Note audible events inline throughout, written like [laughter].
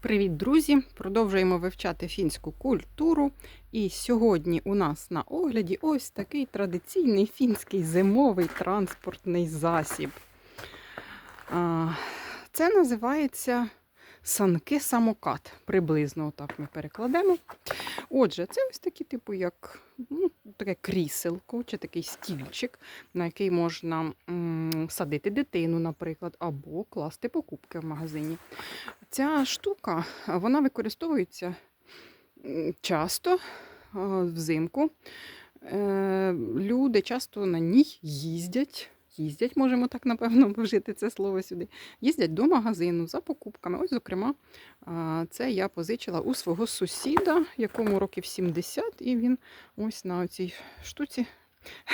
Привіт, друзі! Продовжуємо вивчати фінську культуру. І сьогодні у нас на огляді ось такий традиційний фінський зимовий транспортний засіб. Це називається санки-самокат. Приблизно так ми перекладемо. Отже, це ось такі, типу, як ну, таке кріселко чи такий стільчик, на який можна м, садити дитину, наприклад, або класти покупки в магазині. Ця штука вона використовується часто взимку. Е, Люди часто на ній їздять. Їздять, можемо так напевно [laughs] вжити це слово сюди. Їздять до магазину за покупками. Ось, зокрема, це я позичила у свого сусіда, якому років 70, і він ось на цій штуці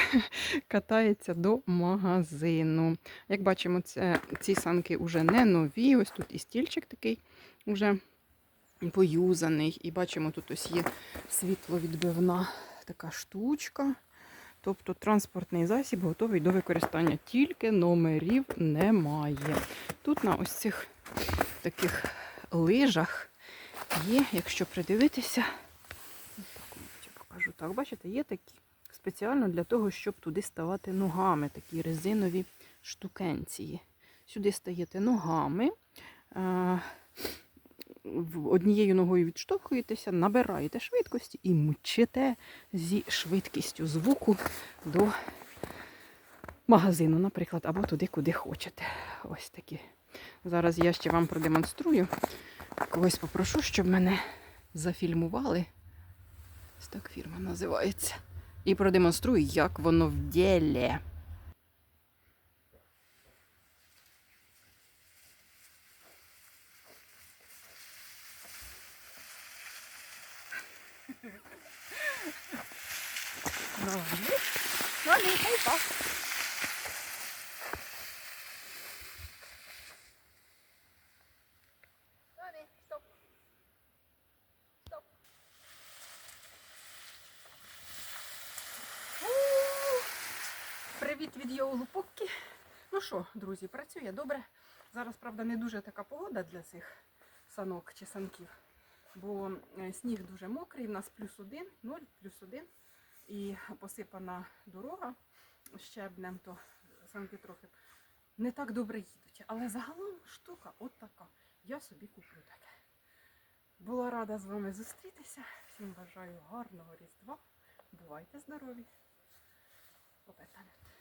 [laughs] катається до магазину. Як бачимо, це, ці санки вже не нові. Ось тут і стільчик такий вже поюзаний. І бачимо, тут ось є світловідбивна така штучка. Тобто транспортний засіб готовий до використання, тільки номерів немає. Тут на ось цих таких лижах є, якщо придивитися, покажу так, бачите, є такі спеціально для того, щоб туди ставати ногами, такі резинові штукенції. Сюди стаєте ногами, е, однією ногою відштовхуєтеся, набираєте швидкості і мчите зі швидкістю звуку до магазину, наприклад, або туди, куди хочете. Ось такі. Зараз я ще вам продемонструю. Когось попрошу, щоб мене зафільмували. Ось так фірма називається. І продемонструю, як воно в ділі. No, nie. No, nie. Stop. Привіт від Йоулупокки. Ну що, друзі, працює добре. Зараз, правда, не дуже така погода для цих санок чи санків, бо е, сніг дуже мокрий, в нас плюс один, ноль, плюс один. І посипана дорога щебнем, то санки трохи не так добре їдуть. Але загалом штука от така. Я собі куплю таке. Була рада з вами зустрітися. Всім бажаю гарного Різдва. Бувайте здорові! Попитаnet.